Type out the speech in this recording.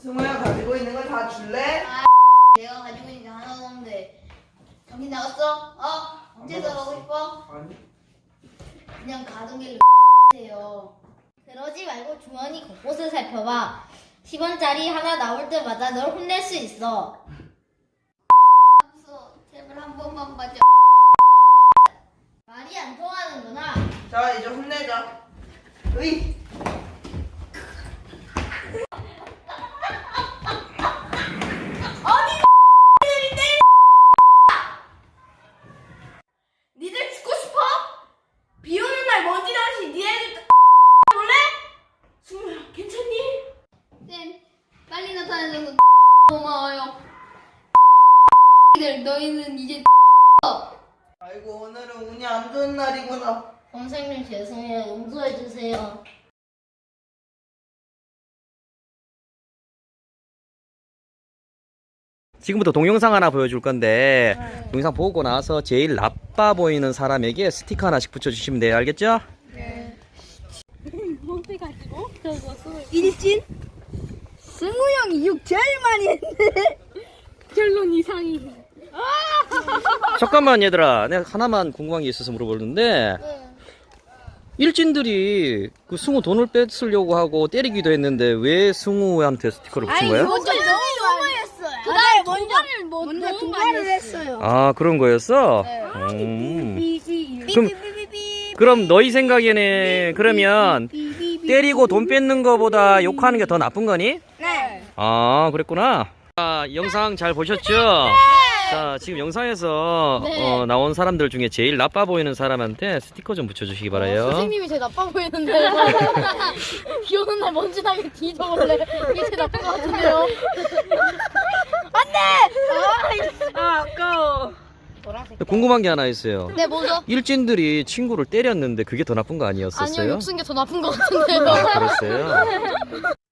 승우야 가지고 있는 거 다 줄래? 내가 가지고 있는 게 하나도 없는데 정신 나갔어? 어? 언제 들어가고 싶어? 아니. 그냥 가던 길로 해요 그러지 말고 주머니 곳곳을 살펴봐 10원짜리 하나 나올 때마다 널 혼낼 수 있어 합수 제발 한 번만 봐줘 말이 안 통하는구나 자 이제 혼내자. 으이. 니들 죽고 싶어? 비 오는 날 먼지 나시 니네들 볼래? 승우야 괜찮니? 쌤 나타나줘서 고마워요 들 너희는 이제 아이고 오늘은 운이 안 좋은 날이구나. 선생님 죄송해요 용서해 주세요 지금부터 동영상 하나 보여줄 건데 동영상 보고 나서 제일 나빠 보이는 사람에게 스티커 하나씩 붙여주시면 돼요 알겠죠? 일진? 승우 형이 욕 제일 많이 했네. 결론 이상이. 잠깐만 얘들아. 내가 하나만 궁금한 게 있어서 물어보는데 일진들이 그 승우 돈을 뺏으려고 하고 때리기도 했는데 왜 승우한테 스티커를 붙인 거예요? 먼저 너무 좋아했어요. 그다음에 먼저 먼저 통과를 했어요. 아 그런 거였어? 음. 그럼 그럼 너희 생각에는 그러면 때리고 돈 뺏는 거보다 욕하는 게 더 나쁜 거니? 네. 아 그랬구나. 자, 영상 잘 보셨죠? 자 지금 영상에서 어, 나온 사람들 중에 제일 나빠 보이는 사람한테 스티커 좀 붙여주시기 바라요. 선생님이 제일 나빠 보이는데 비 오는 날 먼지 나게 뒤져볼래? 이게 제일 나쁜 것 같은데요 아 아까워 궁금한 게 하나 있어요 네 뭐죠? 일진들이 친구를 때렸는데 그게 더 나쁜 거 아니었었어요? 아니요 욕쓴 게 더 나쁜 것 같은데요 아, 그랬어요?